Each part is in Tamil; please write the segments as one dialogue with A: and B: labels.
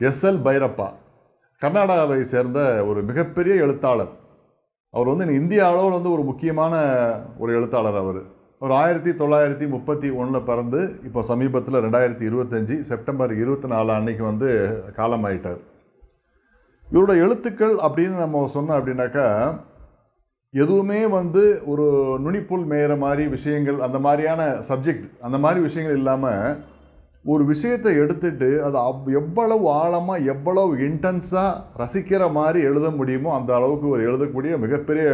A: எஸ் எல் பைரப்பா கர்நாடகாவை சேர்ந்த ஒரு மிகப்பெரிய எழுத்தாளர். அவர் வந்து இந்திய அளவில் வந்து ஒரு முக்கியமான ஒரு எழுத்தாளர் அவர். ஒரு ஆயிரத்தி தொள்ளாயிரத்தி முப்பத்தி ஒன்றில் பிறந்து இப்போ சமீபத்தில் ரெண்டாயிரத்தி இருபத்தஞ்சி செப்டம்பர் இருபத்தி நாலு அன்னைக்கு வந்து காலமாயிட்டார். இவரோட எழுத்துக்கள் அப்படின்னு நம்ம சொன்னோம் அப்படின்னாக்கா எதுவுமே வந்து ஒரு நுனிப்புல் மேயிற மாதிரி விஷயங்கள் அந்த மாதிரியான சப்ஜெக்ட் அந்த மாதிரி விஷயங்கள் இல்லாமல் ஒரு விஷயத்தை எடுத்துட்டு அதை அவ் எவ்வளவு ஆழமாக எவ்வளவு இன்டென்ஸாக ரசிக்கிற மாதிரி எழுத முடியுமோ அந்த அளவுக்கு ஒரு எழுதக்கூடிய மிகப்பெரிய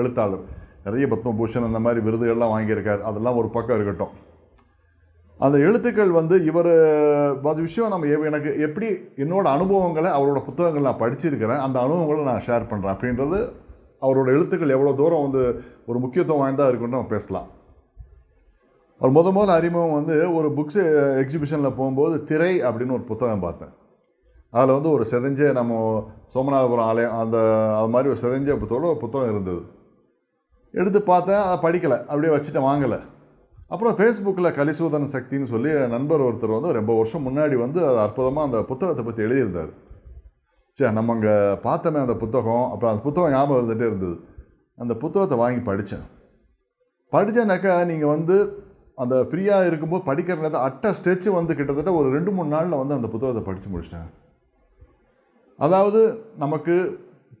A: எழுத்தாளர். நிறைய பத்மபூஷன் அந்த மாதிரி விருதுகள்லாம் வாங்கியிருக்கார். அதெல்லாம் ஒரு பக்கம் இருக்கட்டும். அந்த எழுத்துக்கள் வந்து இவர் அது விஷயம் நம்ம எனக்கு எப்படி என்னோடய அனுபவங்களை அவரோட புத்தகங்கள் நான் படிச்சிருக்கிறேன் அந்த அனுபவங்களை நான் ஷேர் பண்ணுறேன் அப்படின்றது அவரோட எழுத்துக்கள் எவ்வளோ தூரம் வந்து ஒரு முக்கியத்துவம் வாய்ந்தா இருக்குன்னு நம்ம பேசலாம். அவர் முத முதல் அறிமுகம் வந்து ஒரு புக்ஸ் எக்ஸிபிஷனில் போகும்போது திரை அப்படின்னு ஒரு புத்தகம் பார்த்தேன். அதில் வந்து ஒரு செதஞ்ச நம்ம சோமநாதபுரம் ஆலயம் அந்த அது மாதிரி ஒரு செதஞ்ச புத்தகம் ஒரு புத்தகம் இருந்தது. எடுத்து பார்த்தேன் அதை படிக்கலை அப்படியே வச்சுட்டு வாங்கலை. அப்புறம் ஃபேஸ்புக்கில் கலிசூதன் சக்தின்னு சொல்லி நண்பர் ஒருத்தர் வந்து ரொம்ப வருஷம் முன்னாடி வந்து அது அற்புதமாக அந்த புத்தகத்தை பற்றி எழுதியிருந்தார். சரி நம்ம அங்கே பார்த்தோமே அந்த புத்தகம் அப்புறம் அந்த புத்தகம் ஞாபகம் இருந்துகிட்டே இருந்தது. அந்த புத்தகத்தை வாங்கி படித்தேன் படித்தேனாக்கா நீங்கள் வந்து அந்த ஃப்ரீயாக இருக்கும்போது படிக்கிற நேரத்தை அட்டை ஸ்டெச்சு வந்து கிட்டத்தட்ட ஒரு ரெண்டு மூணு நாளில் வந்து அந்த புத்தகத்தை படித்து முடிச்சிட்டேன் அதாவது நமக்கு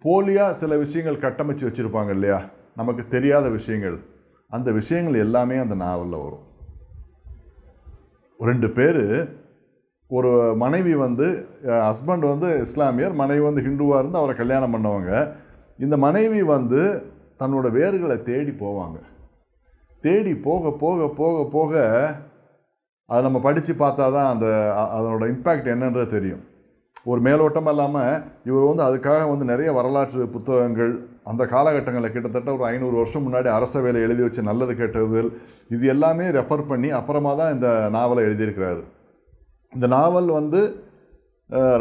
A: போலியாக சில விஷயங்கள் கட்டமைச்சு வச்சுருப்பாங்க இல்லையா? நமக்கு தெரியாத விஷயங்கள். அந்த விஷயங்கள் எல்லாமே அந்த நாவலில் வரும். ரெண்டு பேர் ஒரு மனைவி வந்து ஹஸ்பண்ட் வந்து இஸ்லாமியர் மனைவி வந்து ஹிந்துவாக இருந்து அவரை கல்யாணம் பண்ணவங்க. இந்த மனைவி வந்து தன்னோட வேர்களை தேடி போவாங்க. தேடி போக போக போக போக அதை நம்ம படித்து பார்த்தா தான் அந்த அதனோட இம்பேக்ட் என்னன்றது தெரியும். ஒரு மேலோட்டம் இல்லாமல் இவர் வந்து அதுக்காக வந்து நிறைய வரலாற்று புத்தகங்கள் அந்த காலகட்டங்களில் கிட்டத்தட்ட ஒரு ஐநூறு வருஷம் முன்னாடி அரச வேலை எழுதி வச்சு நல்லது கெட்டதுகள் இது எல்லாமே ரெஃபர் பண்ணி அப்புறமா தான் இந்த நாவலை எழுதியிருக்கிறாரு. இந்த நாவல் வந்து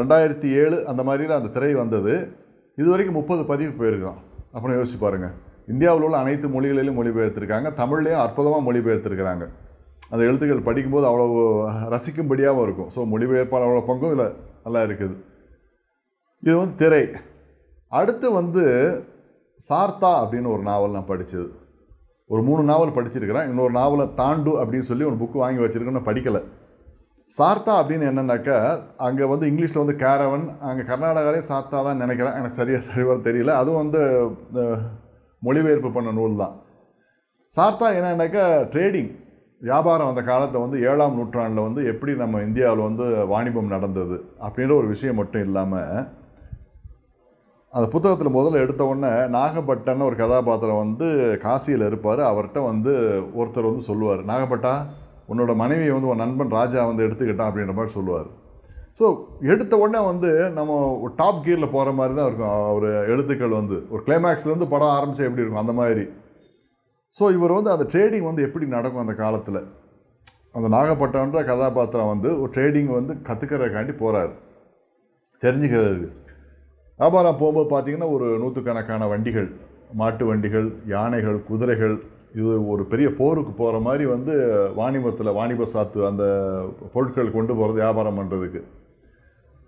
A: ரெண்டாயிரத்தி ஏழு அந்த மாதிரியில் அந்த திரை வந்தது. இது வரைக்கும் முப்பது பதிவு போயிருக்கோம் அப்புறம் யோசிச்சு பாருங்கள் இந்தியாவில் உள்ள அனைத்து மொழிகளிலும் மொழிபெயர்த்திருக்காங்க. தமிழ்லேயும் அற்புதமாக மொழிபெயர்த்திருக்கிறாங்க. அந்த எழுத்துக்கள் படிக்கும்போது அவ்வளோ ரசிக்கும்படியாகவும் இருக்கும். ஸோ மொழிபெயர்ப்பாளரோட பங்கும் இதில் நல்லா இருக்குது. இது வந்து திரை. அடுத்து வந்து சார்த்தா அப்படின்னு ஒரு நாவல் நான் படித்தது ஒரு மூணு நாவல் படிச்சிருக்கிறேன். இன்னொரு நாவலை தாண்டு அப்படின்னு சொல்லி ஒரு புக்கு வாங்கி வச்சுருக்கேன்னு படிக்கலை. சார்த்தா அப்படின்னு என்னன்னாக்கா அங்கே வந்து இங்கிலீஷில் வந்து கேரவன் அங்கே கர்நாடகாலே சார்த்தா தான் நினைக்கிறேன். எனக்கு சரியாக சரிவர தெரியல. அதுவும் வந்து மொழிபெயர்ப்பு பண்ண நூல் தான் சார்த்தா என்னன்னாக்கா ட்ரேடிங் வியாபாரம் அந்த காலத்தில் வந்து ஏழாம் நூற்றாண்டில் வந்து எப்படி நம்ம இந்தியாவில் வந்து வாணிபம் நடந்தது அப்படின்ற ஒரு விஷயம் மட்டும் இல்லாமல் அந்த புத்தகத்தில் முதல்ல எடுத்த உடனே நாகப்பட்டன் ஒரு கதாபாத்திரம் வந்து காசியில் இருப்பார். அவர்கிட்ட வந்து ஒருத்தர் வந்து சொல்லுவார் நாகப்பட்டா உன்னோட மனைவியை வந்து உன் நண்பன் ராஜா வந்து எடுத்துக்கிட்டான் அப்படின்ற மாதிரி சொல்லுவார். ஸோ எடுத்த உடனே வந்து நம்ம ஒரு டாப் கியரில் போகிற மாதிரி தான் இருக்கும். அவர் எழுத்துக்கள் வந்து. ஒரு கிளைமேக்ஸ்லேருந்து படம் ஆரம்பித்து எப்படி இருக்கும்? அந்த மாதிரி. ஸோ இவர் வந்து அந்த ட்ரேடிங் வந்து எப்படி நடக்கும் அந்த காலத்தில்? அந்த நாகப்பட்டன்ற கதாபாத்திரம் வந்து ஒரு ட்ரேடிங் வந்து கற்றுக்கிறதுக்காண்டி போகிறார் தெரிஞ்சுக்கிறதுக்கு வியாபாரம் போகும்போது பார்த்திங்கன்னா ஒரு நூற்றுக்கணக்கான வண்டிகள் மாட்டு வண்டிகள் யானைகள் குதிரைகள் இது ஒரு பெரிய போருக்கு போகிற மாதிரி வந்து வாணிபத்தில் வாணிப சாத்து அந்த பொருட்கள் கொண்டு போகிறது வியாபாரம் பண்ணுறதுக்கு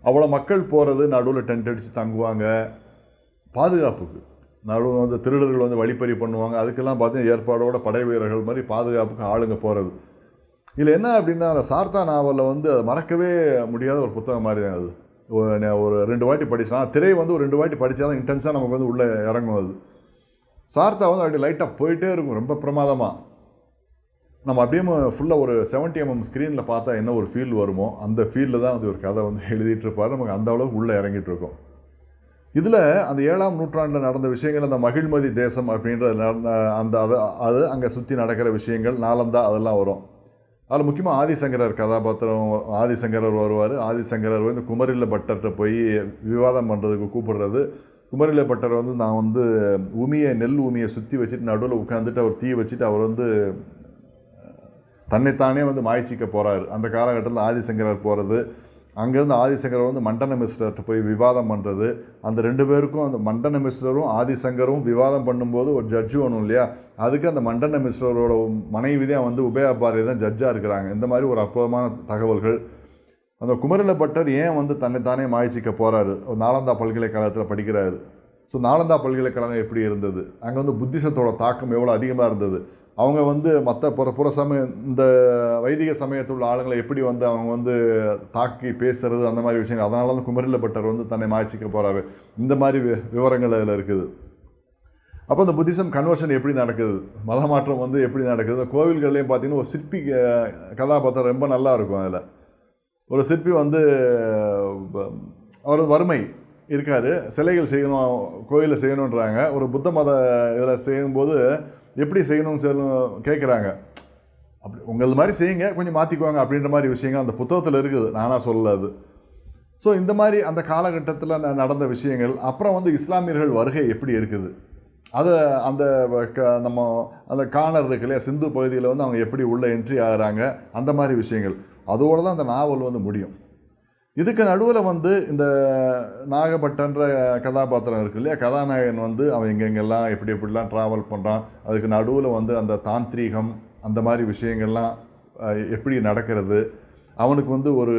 A: அவ்வளோ மக்கள் போகிறது நடுவில் டென்ட் அடித்து தங்குவாங்க. பாதுகாப்புக்கு. நடுவில் வந்து திருடர்கள் வந்து வழிப்பறி பண்ணுவாங்க. அதுக்கெல்லாம் பார்த்தீங்கன்னா ஏற்பாடோட படை வீரர்கள் மாதிரி பாதுகாப்புக்கு ஆளுங்க போகிறது இதில் என்ன அப்படின்னா அந்த சார்த்தா நாவலில் வந்து அது மறக்கவே முடியாத ஒரு புத்தகம் மாதிரி தான் அது. ஒரு ரெண்டு வாட்டி படிச்சலாம் திரை வந்து ஒரு ரெண்டு வாட்டி படித்தா தான் இன்டென்ஸாக நமக்கு வந்து உள்ளே இறங்கும் அது. சார்த்தா வந்து அப்படி லைட்டாக போயிட்டே இருக்கும். ரொம்ப பிரமாதமாக நம்ம அப்படியே ஃபுல்லாக ஒரு 70 எம்எம் ஸ்க்ரீனில் பார்த்தா என்ன ஒரு ஃபீல் வருமோ அந்த ஃபீலில் தான் வந்து ஒரு கதை வந்து எழுதிட்டுருப்பார் நமக்கு அந்த அளவுக்கு உள்ளே இறங்கிட்டு இருக்கோம். இதில் அந்த ஏழாம் நூற்றாண்டில் நடந்த விஷயங்கள் அந்த மகிழ்மதி தேசம் அப்படின்ற அந்த அது அது அங்கே சுற்றி நடக்கிற விஷயங்கள் நாளந்தா அதெல்லாம் வரும். அதில் முக்கியமாக ஆதிசங்கரர் கதாபாத்திரம் ஆதிசங்கரர் வருவார். ஆதிசங்கரர் வந்து குமரில பட்டர்கிட்ட போய் விவாதம் பண்ணுறதுக்கு கூப்பிடுறது. குமரில பட்டர் வந்து நான் வந்து உமியை நெல் உமியை சுற்றி வச்சுட்டு நடுவில் உட்காந்துட்டு அவர் தீ வச்சுட்டு அவர் வந்து தன்னைத்தானே வந்து மாய்ச்சிக்க போகிறாரு அந்த காலகட்டத்தில் ஆதிசங்கரர் போகிறது அங்கேருந்து ஆதிசங்கர் வந்து மண்டன மிஸ்ரர்கிட்ட போய் விவாதம் பண்ணுறது அந்த ரெண்டு பேருக்கும் அந்த மண்டன மிஸ்ரரும் ஆதிசங்கரும் விவாதம் பண்ணும்போது ஒரு ஜட்ஜு வேணும் இல்லையா? அதுக்கு அந்த மண்டன மிஸ்ரரோட மனைவி தான் வந்து உபயபாரி தான் ஜட்ஜாக இருக்கிறாங்க. இந்த மாதிரி ஒரு அற்புதமான தகவல்கள். அந்த குமரிலப்பட்டர் ஏன் வந்து தன்னைத்தானே மாய்ச்சிக்க போகிறாரு நாலந்தா பல்கலைக்கழகத்தில் படிக்கிறாரு. ஸோ நாலந்தா பல்கலைக்கழகம் எப்படி இருந்தது? அங்கே வந்து புத்திசத்தோட தாக்கம் எவ்வளோ அதிகமாக இருந்தது? அவங்க வந்து மற்ற புற புற சமய இந்த வைதிக சமயத்தில் உள்ள ஆளுங்களை எப்படி வந்து அவங்க வந்து தாக்கி பேசுறது அந்த மாதிரி விஷயங்கள் அதனால தான் குமரில பட்டர் வந்து தன்னை மாய்ச்சிக்க போகிறாரு இந்த மாதிரி வி- விவரங்கள் அதில் இருக்குது. அப்போ இந்த புத்திசம் கன்வர்ஷன் எப்படி நடக்குது? மத மாற்றம் வந்து எப்படி நடக்குது? கோவில்கள்லேயும் பார்த்தீங்கன்னா ஒரு சிற்பி கதாபாத்திரம் ரொம்ப நல்லா இருக்கும் அதில். ஒரு சிற்பி வந்து அவர் வறுமை இருக்கார். சிலைகள் செய்யணும் கோயிலில் செய்யணுன்றாங்க ஒரு புத்த மத இதில் செய்யும்போது எப்படி செய்யணும்னு சொல்லணும் கேட்குறாங்க அப்படி உங்களது மாதிரி செய்யுங்க கொஞ்சம் மாற்றிக்குவாங்க அப்படின்ற மாதிரி விஷயங்கள் அந்த புத்தகத்தில் இருக்குது. நானாக சொல்லல அது. ஸோ இந்த மாதிரி அந்த காலகட்டத்தில் நடந்த விஷயங்கள் அப்புறம் வந்து இஸ்லாமியர்கள் வருகை எப்படி இருக்குது? அதை அந்த க- நம்ம அந்த காணர் இருக்கு இல்லையா சிந்து பகுதியில் வந்து அவங்க எப்படி உள்ளே என்ட்ரி ஆகுறாங்க அந்த மாதிரி விஷயங்கள். அதோடு தான் அந்த நாவல் வந்து முடியும். இதுக்கு நடுவில் வந்து இந்த நாகப்பட்டன்ற கதாபாத்திரம் இருக்கு இல்லையா? கதாநாயகன் வந்து அவன் எங்கெங்கெல்லாம் எப்படி எப்படிலாம் ட்ராவல் பண்ணுறான் அதுக்கு நடுவில் வந்து அந்த தாந்திரீகம் அந்த மாதிரி விஷயங்கள்லாம் எப்படி நடக்கிறது? அவனுக்கு வந்து ஒரு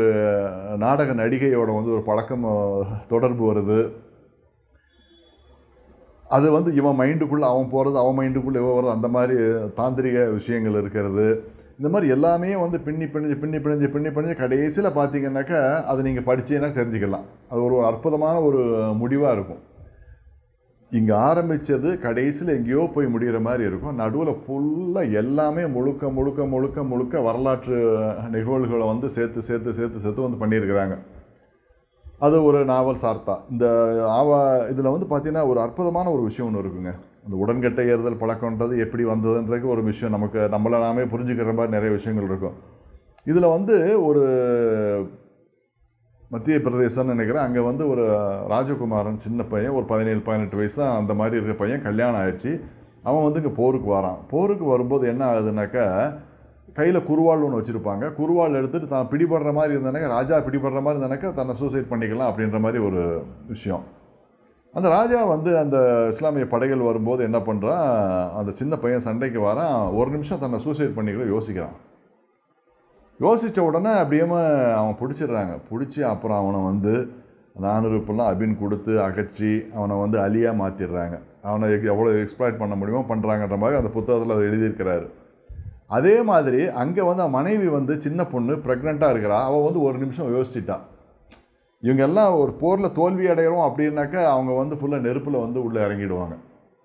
A: நாடக நடிகையோட வந்து ஒரு பழக்கம் தொடர்பு வருது. அது வந்து இவன் மைண்டுக்குள்ளே அவன் போகிறது அவன் மைண்டுக்குள்ளே இவன் வர்றது அந்த மாதிரி தாந்திரிக விஷயங்கள் இருக்கிறது. இந்த மாதிரி எல்லாமே வந்து பின்னி பிணிஞ்சு பின்னி பிணிஞ்சு பின்னி பிணிஞ்சு கடைசியில் பார்த்தீங்கன்னாக்கா அது நீங்கள் படித்தேன்னா தெரிஞ்சுக்கலாம். அது ஒரு அற்புதமான ஒரு முடிவாக இருக்கும். இங்கே ஆரம்பித்தது கடைசியில் எங்கேயோ போய் முடிகிற மாதிரி இருக்கும். நடுவில் ஃபுல்லாக எல்லாமே முழுக்க முழுக்க முழுக்க முழுக்க வரலாற்று நிகழ்வுகளை வந்து சேர்த்து சேர்த்து சேர்த்து சேர்த்து வந்து பண்ணியிருக்கிறாங்க. அது ஒரு நாவல் சார்த்தா. இந்த ஆவா இதில் வந்து பார்த்தீங்கன்னா ஒரு அற்புதமான ஒரு விஷயம் ஒன்று இருக்குங்க. அந்த உடன்கட்டை ஏறுதல் பழக்கம்ன்றது எப்படி வந்ததுன்றது ஒரு விஷயம். நமக்கு நம்மளை நாமே புரிஞ்சுக்கிற மாதிரி நிறைய விஷயங்கள் இருக்கும். இதில் வந்து ஒரு மத்திய பிரதேசம்னு நினைக்கிறேன். அங்கே வந்து ஒரு ராஜகுமாரன் சின்ன பையன் ஒரு பதினேழு பதினெட்டு வயசு தான் அந்த மாதிரி இருக்க பையன். கல்யாணம் ஆயிடுச்சு. அவன் வந்து இங்கே போருக்கு வரான். போருக்கு வரும்போது என்ன ஆகுதுனாக்கா கையில் குருவாள் ஒன்று வச்சுருப்பாங்க. குருவாள் எடுத்துகிட்டு தான் பிடிபடுற மாதிரி இருந்தானாக்கா ராஜா பிடிபடுற மாதிரி இருந்தானாக்கா தன்னை சூசைட் பண்ணிக்கலாம் அப்படின்ற மாதிரி ஒரு விஷயம். அந்த ராஜா வந்து அந்த இஸ்லாமிய படைகள் வரும்போது என்ன பண்ணுறான் அந்த சின்ன பையன் சண்டைக்கு வரான். ஒரு நிமிஷம் தன்னை சூசைட் பண்ணிக்கிற யோசிக்கிறான். யோசித்த உடனே அப்படியே அவன் பிடிச்சிடுறாங்க. பிடிச்சி அப்புறம் அவனை வந்து நானூறுப்பெல்லாம் அபின் கொடுத்து அகற்றி அவனை வந்து அலியாக மாற்றிடுறாங்க அவனை எவ்வளோ எக்ஸ்ப்ளாய்ட் பண்ண முடியுமோ பண்ணுறாங்கன்ற மாதிரி அந்த புத்தகத்தில் அவர் எழுதியிருக்கிறாரு. அதே மாதிரி அங்கே வந்து அவன் மனைவி வந்து சின்ன பொண்ணு ப்ரெக்னெண்ட்டாக இருக்கிறா. அவள் வந்து ஒரு நிமிஷம் யோசிச்சிட்டா. இவங்க எல்லாம் ஒரு போரில் தோல்வி அடைகிறோம் அப்படின்னாக்கா அவங்க வந்து ஃபுல்லாக நெருப்பில் வந்து உள்ளே இறங்கிடுவாங்க.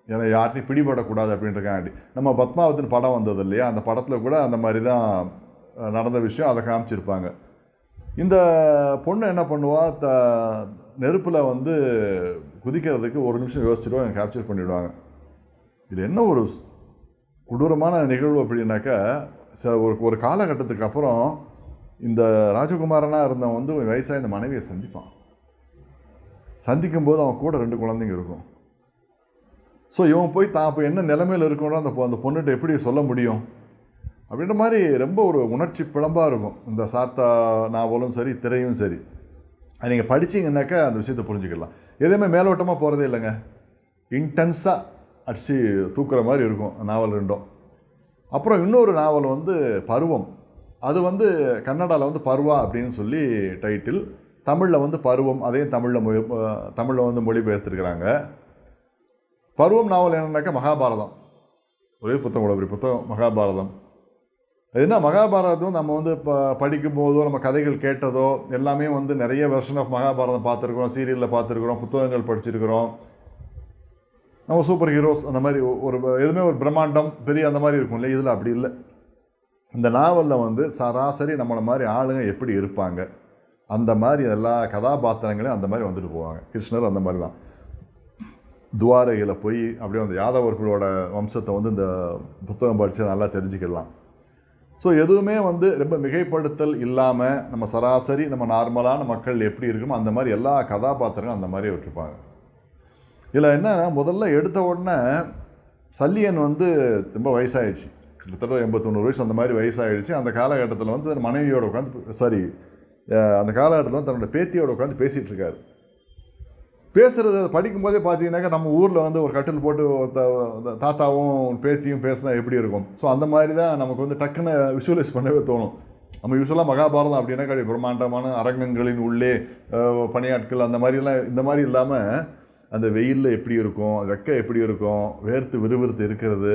A: ஏன்னா யார்ட்டையும் பிடிபடக்கூடாது அப்படின்றக்காண்டி. நம்ம பத்மாவத்தின் படம் வந்தது இல்லையா? அந்த படத்தில் கூட அந்த மாதிரி தான் நடந்த விஷயம் அதை காமிச்சிருப்பாங்க. இந்த பொண்ணு என்ன பண்ணுவா? த நெருப்பில் வந்து குதிக்கிறதுக்கு ஒரு நிமிஷம் யோசிச்சுட்டு கேப்சர் பண்ணிவிடுவாங்க இது என்ன ஒரு கொடூரமான நிகழ்வு அப்படின்னாக்கா ச ஒரு ஒரு காலகட்டத்துக்கு அப்புறம் இந்த ராஜகுமாரனாக இருந்தவன் வந்து வயசாக இந்த மனைவியை சந்திப்பான். சந்திக்கும் போது அவன் கூட ரெண்டு குழந்தைங்க இருக்கும். ஸோ இவன் போய் தான் இப்போ என்ன நிலைமையில் இருக்கணும் அந்த அந்த பொண்ணுகிட்ட எப்படி சொல்ல முடியும்? அப்படின்ற மாதிரி ரொம்ப ஒரு உணர்ச்சி பிழம்பாக இருக்கும். இந்த சாத்தா நாவலும் சரி திரையும் சரி. அது நீங்கள் படிச்சீங்கன்னாக்கா அந்த விஷயத்தை புரிஞ்சுக்கலாம். எதுவுமே மேலோட்டமாக போகிறதே இல்லைங்க. இன்டென்ஸாக அடித்து தூக்குற மாதிரி இருக்கும் நாவல் ரெண்டும். அப்புறம் இன்னொரு நாவல் வந்து பருவம். அது வந்து கன்னடாவில் வந்து பருவா அப்படின்னு சொல்லி டைட்டில் தமிழில் வந்து பருவம் அதையும் தமிழில் மொழி தமிழில் வந்து மொழிபெயர்த்துருக்கிறாங்க. பருவம் நாவல் என்னன்னாக்கா மகாபாரதம். ஒரே புத்தகம் இவ்வளோ புத்தகம் மகாபாரதம். அது என்ன மகாபாரதம் நம்ம வந்து இப்போ படிக்கும்போதோ நம்ம கதைகள் கேட்டதோ எல்லாமே வந்து நிறைய வெர்ஷன் ஆஃப் மகாபாரதம் பார்த்துருக்குறோம் சீரியலில் பார்த்துருக்குறோம் புத்தகங்கள் படிச்சிருக்கிறோம். நம்ம சூப்பர் ஹீரோஸ் அந்த மாதிரி ஒரு எதுவுமே ஒரு பிரம்மாண்டம் பெரிய அந்த மாதிரி இருக்கும் இல்லையா? இதில் அப்படி இல்லை. இந்த நாவலில் வந்து சராசரி நம்மளை மாதிரி ஆளுங்க எப்படி இருப்பாங்க? அந்த மாதிரி எல்லா கதாபாத்திரங்களையும் அந்த மாதிரி வந்துட்டு போவாங்க. கிருஷ்ணர் அந்த மாதிரி தான் துவாரகையில் போய் அப்படியே அந்த யாதவர்களோட வம்சத்தை வந்து இந்த புத்தகம் படித்து நல்லா தெரிஞ்சுக்கலாம். ஸோ எதுவுமே வந்து ரொம்ப மிகைப்படுத்தல் இல்லாமல் நம்ம சராசரி நம்ம நார்மலான மக்கள் எப்படி இருக்குமோ அந்த மாதிரி எல்லா கதாபாத்திரங்களும் அந்த மாதிரி விட்டுருப்பாங்க இதில் என்னென்னா முதல்ல எடுத்த உடனே சல்லியன் வந்து ரொம்ப வயசாயிடுச்சு. கிட்டத்தட்ட எண்பத்தொண்ணூறு வயசு அந்த மாதிரி வயசாயிடுச்சு. அந்த காலகட்டத்தில் வந்து தன் மனைவியோட உட்காந்து சாரி அந்த காலகட்டத்தில் வந்து தன்னோட பேத்தியோட உட்காந்து பேசிகிட்டு இருக்காரு. பேசுகிறது படிக்கும்போதே பார்த்தீங்கன்னாக்கா நம்ம ஊரில் வந்து ஒரு கட்டில் போட்டு த- தாத்தாவும் பேத்தியும் பேசினா எப்படி இருக்கும்? ஸோ அந்த மாதிரி தான் நமக்கு வந்து டக்குன்னு விஷுவலைஸ் பண்ணவே தோணும். நம்ம யூஸ்வலாக மகாபாரதம் அப்படின்னா கடி பிரம்மாண்டமான அரங்கங்களின் உள்ளே பணியாட்கள் அந்த மாதிரிலாம் இந்த மாதிரி இல்லாமல் அந்த வெயிலில் எப்படி இருக்கும் வெக்க எப்படி இருக்கும் வேர்த்து விறுவிறுத்து இருக்கிறது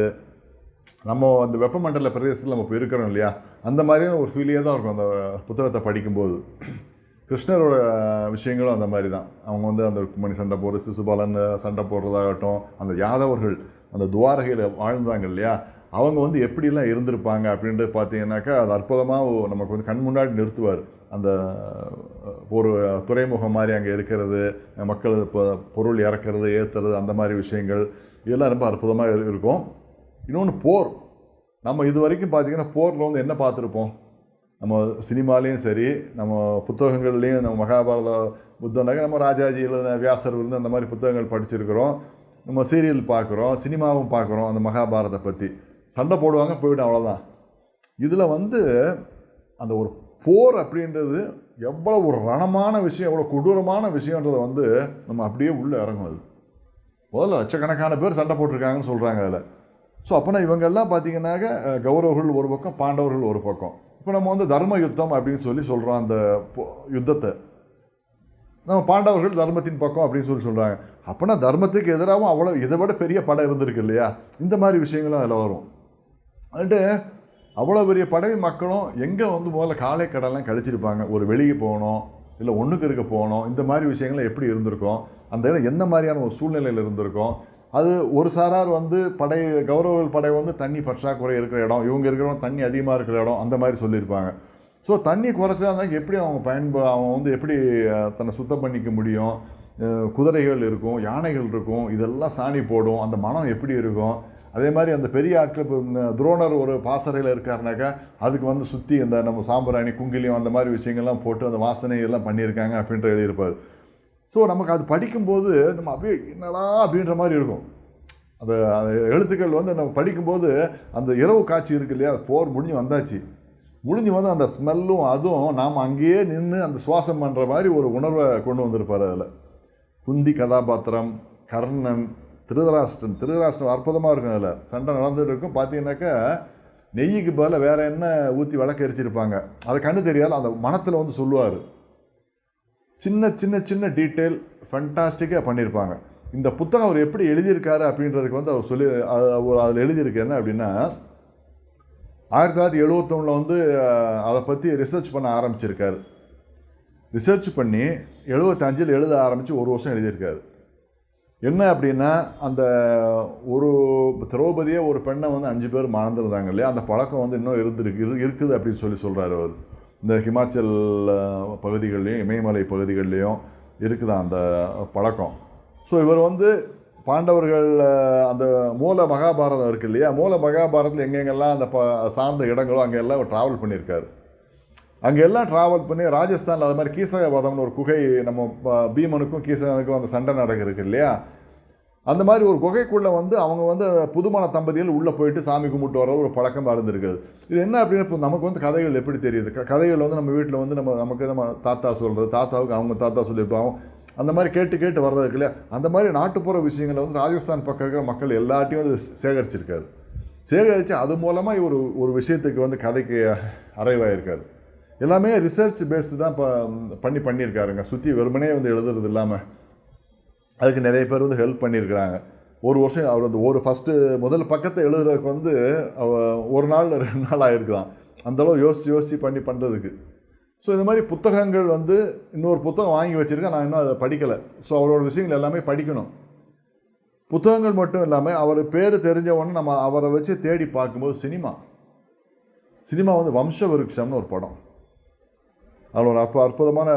A: நம்ம அந்த வெப்பமண்டல பிரதேசத்தில் நம்ம இப்போ இருக்கிறோம் இல்லையா? அந்த மாதிரியான ஒரு ஃபீலியே தான் இருக்கும் அந்த புத்தகத்தை படிக்கும்போது. கிருஷ்ணரோட விஷயங்களும் அந்த மாதிரி தான். அவங்க வந்து அந்த ருக்மணி சண்டை போடுற சிசுபாலன் சண்டை போடுறதாகட்டும் அந்த யாதவர்கள் அந்த துவாரகையில் வாழ்ந்தாங்க இல்லையா? அவங்க வந்து எப்படிலாம் இருந்திருப்பாங்க அப்படின்ட்டு பார்த்தீங்கன்னாக்கா அது அற்புதமாக நமக்கு வந்து கண் முன்னாடி நிறுத்துவார். அந்த ஒரு துறைமுகம் மாதிரி அங்கே இருக்கிறது மக்கள் இப்போ பொருள் இறக்கிறது ஏற்றுறது அந்த மாதிரி விஷயங்கள் இதெல்லாம் ரொம்ப அற்புதமாக இருக்கும். இன்னொன்று போர். நம்ம இது வரைக்கும் பார்த்தீங்கன்னா போரில் வந்து என்ன பார்த்துருப்போம் நம்ம சினிமாலேயும் சரி நம்ம புத்தகங்கள்லேயும் நம்ம மகாபாரத புத்தனாக நம்ம ராஜாஜி எழுதின வியாசர் இருந்து அந்த மாதிரி புத்தகங்கள் படிச்சிருக்கிறோம். நம்ம சீரியல் பார்க்குறோம் சினிமாவும் பார்க்குறோம் அந்த மகாபாரதை பற்றி சண்டை போடுவாங்க போயிடும் அவ்வளோதான் இதில் வந்து அந்த ஒரு போர் அப்படின்றது எவ்வளோ ஒரு ரணமான விஷயம் எவ்வளோ கொடூரமான விஷயன்றதை வந்து நம்ம அப்படியே உள்ளே இறங்கும் அது. முதல்ல லட்சக்கணக்கான பேர் சண்டை போட்டிருக்காங்கன்னு சொல்கிறாங்க அதில். ஸோ அப்போனா இவங்கெல்லாம் பார்த்தீங்கன்னாக்க கௌரவர்கள் ஒரு பக்கம் பாண்டவர்கள் ஒரு பக்கம். இப்போ நம்ம வந்து தர்ம யுத்தம் அப்படின்னு சொல்லி சொல்கிறோம் அந்த யுத்தத்தை. நம்ம பாண்டவர்கள் தர்மத்தின் பக்கம் அப்படின்னு சொல்லி சொல்கிறாங்க அப்போனா தர்மத்துக்கு எதிராகவும் அவ்வளோ இதை விட பெரிய படம் இருந்திருக்கு இல்லையா? இந்த மாதிரி விஷயங்களும் அதில் வரும். அண்டு அவ்வளோ பெரிய படை மக்களும் எங்கே வந்து முதல்ல காலை கடலாம் கழிச்சிருப்பாங்க ஒரு வெளியே போகணும் இல்லை ஒன்றுக்கு இருக்க போகணும் இந்த மாதிரி விஷயங்கள்லாம் எப்படி இருந்திருக்கும்? அந்த இடம் எந்த மாதிரியான ஒரு சூழ்நிலையில் இருந்திருக்கும்? அது ஒரு சாரார் வந்து படை கௌரவர்கள் படை வந்து தண்ணி பற்றாக்குறை இருக்கிற இடம் இவங்க இருக்கிறவங்க தண்ணி அதிகமாக இருக்கிற இடம் அந்த மாதிரி சொல்லியிருப்பாங்க. ஸோ தண்ணி குறைச்சா இருந்தால் எப்படி அவங்க பயன்ப அவங்க வந்து எப்படி தன்னை சுத்தம் பண்ணிக்க முடியும்? குதிரைகள் இருக்கும் யானைகள் இருக்கும் இதெல்லாம் சாணி போடும் அந்த மனம் எப்படி இருக்கும்? அதே மாதிரி அந்த பெரிய ஆட்கள் இப்போ துரோணர் ஒரு பாசறையில் இருக்காருனாக்கா அதுக்கு வந்து சுற்றி இந்த நம்ம சாம்பிராணி குங்கிலியம் அந்த மாதிரி விஷயங்கள்லாம் போட்டு அந்த வாசனை எல்லாம் பண்ணியிருக்காங்க அப்படின்ற எழுதியிருப்பார். ஸோ நமக்கு அது படிக்கும்போது நம்ம அப்படியே என்னடா அப்படின்ற மாதிரி இருக்கும். அந்த அந்த எழுத்துக்கள் வந்து நம்ம படிக்கும்போது அந்த இரவு காட்சி இருக்கு இல்லையா? போர் முடிஞ்சு வந்தாச்சு. முடிஞ்சு வந்து அந்த ஸ்மெல்லும் அதுவும் நாம் அங்கேயே நின்று அந்த சுவாசம் பண்ணுற மாதிரி ஒரு உணர்வை கொண்டு வந்திருப்பார் அதில். குந்தி கதாபாத்திரம் கர்ணன் திருதராஷ்டிரன் திருதராஷ்டிரம் அற்புதமாக இருக்கும் அதில். சண்டை நடந்துகிட்டு இருக்கும். பார்த்தீங்கன்னாக்கா நெய்யுக்கு பதிலாக வேறு என்ன ஊற்றி விளக்கு எரிச்சிருப்பாங்க அது கண்ணு தெரியாது அந்த மனத்தில் வந்து சொல்லுவார். சின்ன சின்ன சின்ன டீட்டெயில் ஃபண்டாஸ்டிக்காக பண்ணியிருப்பாங்க இந்த புத்தகம் அவர் எப்படி எழுதியிருக்காரு அப்படின்றதுக்கு வந்து அவர் சொல்லி அது- அவர் அதில் எழுதியிருக்கு என்ன அப்படின்னா ஆயிரத்தி தொள்ளாயிரத்தி எழுபத்தொன்னில் வந்து அதை பற்றி ரிசர்ச் பண்ண ஆரம்பிச்சிருக்காரு. ரிசர்ச் பண்ணி எழுபத்தஞ்சில் எழுத ஆரம்பித்து ஒரு வருஷம் எழுதியிருக்காரு. என்ன அப்படின்னா அந்த ஒரு திரௌபதியே ஒரு பெண்ணை வந்து அஞ்சு பேர் மணந்துருந்தாங்க இல்லையா? அந்த பழக்கம் வந்து இன்னும் இருந்திருக்கு இரு- இருக்குது அப்படின்னு சொல்லி சொல்கிறாரு அவர். இந்த ஹிமாச்சல் பகுதிகள்லேயும் பகுதிகள்லையும் இமயமலை பகுதிகள்லையும் இருக்குதான் அந்த பழக்கம். ஸோ இவர் வந்து பாண்டவர்கள் அந்த மூல மகாபாரதம் இருக்கு இல்லையா? மூல மகாபாரதத்தில் எங்கெங்கெல்லாம் அந்த ப சார்ந்த இடங்களோ அங்கெல்லாம் ட்ராவல் பண்ணியிருக்காரு. அங்கே எல்லாம் ட்ராவல் பண்ணி ராஜஸ்தானில் அது மாதிரி கீசகவதம்னு ஒரு குகை நம்ம ப- பீமனுக்கும் கீசகனுக்கும் அந்த சண்டை நடக்குது இல்லையா? அந்த மாதிரி ஒரு குகைக்குள்ளே வந்து அவங்க வந்து புதுமண தம்பதிகள் உள்ளே போயிட்டு சாமி கும்பிட்டு வர ஒரு பழக்கமாக இருந்திருக்குது இது என்ன அப்படின்னு இப்போ நமக்கு வந்து கதைகள் எப்படி தெரியுது? க- கதைகள் வந்து நம்ம வீட்டில் வந்து நம்ம நமக்கு நம்ம தாத்தா சொல்கிறது தாத்தாவுக்கு அவங்க தாத்தா சொல்லியிருப்பாங்க அந்த மாதிரி கேட்டு கேட்டு வர்றது இருக்கு இல்லையா? அந்த மாதிரி நாட்டுப்புற விஷயங்களை வந்து ராஜஸ்தான் பக்கம் இருக்கிற மக்கள் எல்லாட்டையும் வந்து சேகரிச்சிருக்காரு. சேகரித்து அது மூலமாக இவர் ஒரு விஷயத்துக்கு வந்து கதைக்கு அறைவாயிருக்காரு. எல்லாமே ரிசர்ச் பேஸ்டு தான் இப்போ பண்ணி பண்ணியிருக்காருங்க. சுற்றி வெறுமனே வந்து எழுதுறது இல்லாமல் அதுக்கு நிறைய பேர் வந்து ஹெல்ப் பண்ணியிருக்கிறாங்க. ஒரு வருஷம் அவர் வந்து ஒரு ஃபஸ்ட்டு முதல் பக்கத்தை எழுதுறதுக்கு வந்து அவ ஒரு நாள் ரெண்டு நாள் ஆகிருக்கலாம் அந்தளவு யோசித்து யோசித்து பண்ணி பண்ணுறதுக்கு ஸோ இந்த மாதிரி புத்தகங்கள் வந்து இன்னொரு புத்தகம் வாங்கி வச்சுருக்கேன். நான் இன்னும் அதை படிக்கலை. ஸோ அவரோட விஷயங்கள் எல்லாமே படிக்கணும். புத்தகங்கள் மட்டும் இல்லாமல் அவர் பேர் தெரிஞ்ச நம்ம அவரை வச்சு தேடி பார்க்கும்போது சினிமா. சினிமா வந்து வம்ச விருட்சம்னு ஒரு படம். அதில் ஒரு அற்ப அற்புதமான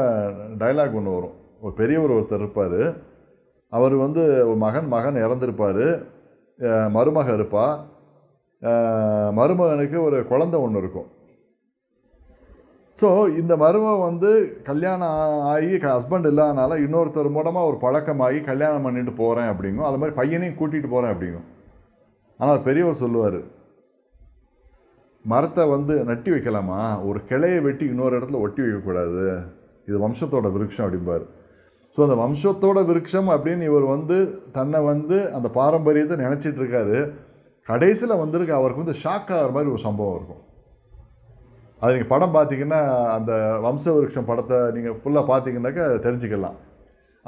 A: டைலாக் ஒன்று வரும். ஒரு பெரியவர் ஒருத்தர் இருப்பார். அவர் வந்து மகன் மகன் இறந்துருப்பார். மருமக இருப்பா. மருமகனுக்கு ஒரு குழந்தை ஒன்று இருக்கும். ஸோ இந்த மருமகன் வந்து கல்யாணம் ஆ- ஆகி ஹஸ்பண்ட் இல்லாதனால இன்னொருத்தர் மூலமாக ஒரு பழக்கமாகி கல்யாணம் பண்ணிட்டு போகிறேன் அப்படிங்கும். அது மாதிரி பையனையும் கூட்டிகிட்டு போகிறேன் அப்படிங்கும். ஆனால் பெரியவர் சொல்லுவார். மரத்தை வந்து நட்டி வைக்கலாமா? ஒரு கிளையை வெட்டி இன்னொரு இடத்துல ஒட்டி வைக்கக்கூடாது. இது வம்சத்தோட விருட்சம் அப்படிம்பார். ஸோ அந்த வம்சத்தோட விருட்சம் அப்படின்னு இவர் வந்து தன்னை வந்து அந்த பாரம்பரியத்தை நினச்சிட்டு இருக்காரு. கடைசியில் வந்திருக்க அவருக்கு வந்து ஷாக் ஆகிற மாதிரி ஒரு சம்பவம் இருக்கும். அது நீங்கள் படம் பார்த்தீங்கன்னா அந்த வம்ச விருட்சம் படத்தை நீங்கள் ஃபுல்லாக பார்த்தீங்கன்னாக்கா தெரிஞ்சுக்கலாம்.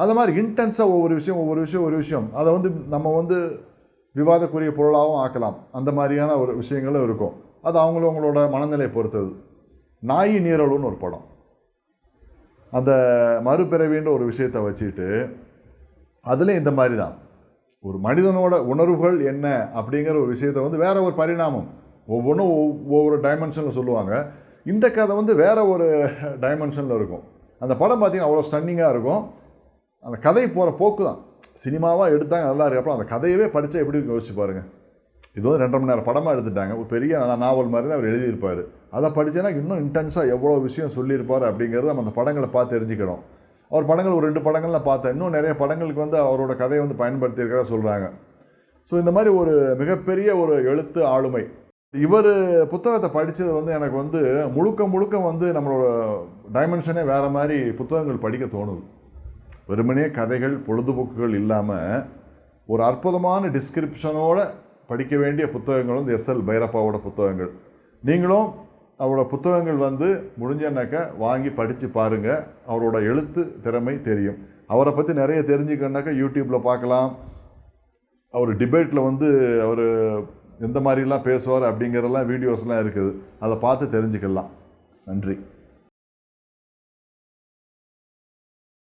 A: அது மாதிரி இன்டென்ஸாக ஒவ்வொரு விஷயம் ஒவ்வொரு விஷயம் ஒரு விஷயம். அதை வந்து நம்ம வந்து விவாதக்குரிய பொருளாகவும் ஆக்கலாம். அந்த மாதிரியான ஒரு விஷயங்களும் இருக்கும். அது அவங்களவங்களோட மனநிலையை பொறுத்தது. நாயி நீரலுன்னு ஒரு படம். அந்த மறுபிறவின்ற ஒரு விஷயத்தை வச்சுட்டு அதில் இந்த மாதிரி தான் ஒரு மனிதனோட உணர்வுகள் என்ன அப்படிங்கிற ஒரு விஷயத்தை வந்து வேற ஒரு பரிணாமம். ஒவ்வொன்றும் ஒவ்வொரு டைமென்ஷனில் சொல்லுவாங்க. இந்த கதை வந்து வேற ஒரு டைமென்ஷனில் இருக்கும். அந்த படம் பார்த்தீங்கன்னா அவ்வளோ ஸ்டன்னிங்காக இருக்கும். அந்த கதை போகிற போக்கு தான் சினிமாவாக எடுத்தாங்க நல்லா இருக்கு. அப்புறம் அந்த கதையவே படித்தா எப்படி யோசிச்சு பாருங்க. இது வந்து ரெண்டரை மணி நேரம் படமாக எடுத்துட்டாங்க. ஒரு பெரிய நாவல் மாதிரி தான் அவர் எழுதியிருப்பார். அதை படித்தேன்னா இன்னும் இன்டென்ஸாக எவ்வளோ விஷயம் சொல்லியிருப்பார் அப்படிங்கிறது நம்ம அந்த படங்களை பார்த்து தெரிஞ்சுக்கணும். அவர் படங்கள் ஒரு ரெண்டு படங்கள் நான் பார்த்தேன். இன்னும் நிறைய படங்களுக்கு வந்து அவரோட கதையை வந்து பயன்படுத்தியிருக்கிறதா சொல்கிறாங்க ஸோ இந்த மாதிரி ஒரு மிகப்பெரிய ஒரு எழுத்து ஆளுமை. இவர் புத்தகத்தை படித்தது வந்து எனக்கு வந்து முழுக்க முழுக்க வந்து நம்மளோட டைமென்ஷனே வேறு மாதிரி புத்தகங்கள் படிக்க தோணுது. வெறுமனே கதைகள் பொழுதுபோக்குகள் இல்லாமல் ஒரு அற்புதமான டிஸ்கிரிப்ஷனோட படிக்க வேண்டிய புத்தகங்கள் வந்து எஸ்எல் பைரப்பாவோட புத்தகங்கள். நீங்களும் அவரோட புத்தகங்கள் வந்து முடிஞ்சனாக்கா வாங்கி படித்து பாருங்கள் அவரோட எழுத்து திறமை தெரியும். அவரை பற்றி நிறைய தெரிஞ்சுக்கணுனாக்கா யூடியூப்பில் பார்க்கலாம். அவர் டிபேட்டில் வந்து அவர் எந்த மாதிரிலாம் பேசுவார் அப்படிங்கிறதெல்லாம் வீடியோஸ்லாம் இருக்குது. அதை பார்த்து தெரிஞ்சுக்கலாம். நன்றி.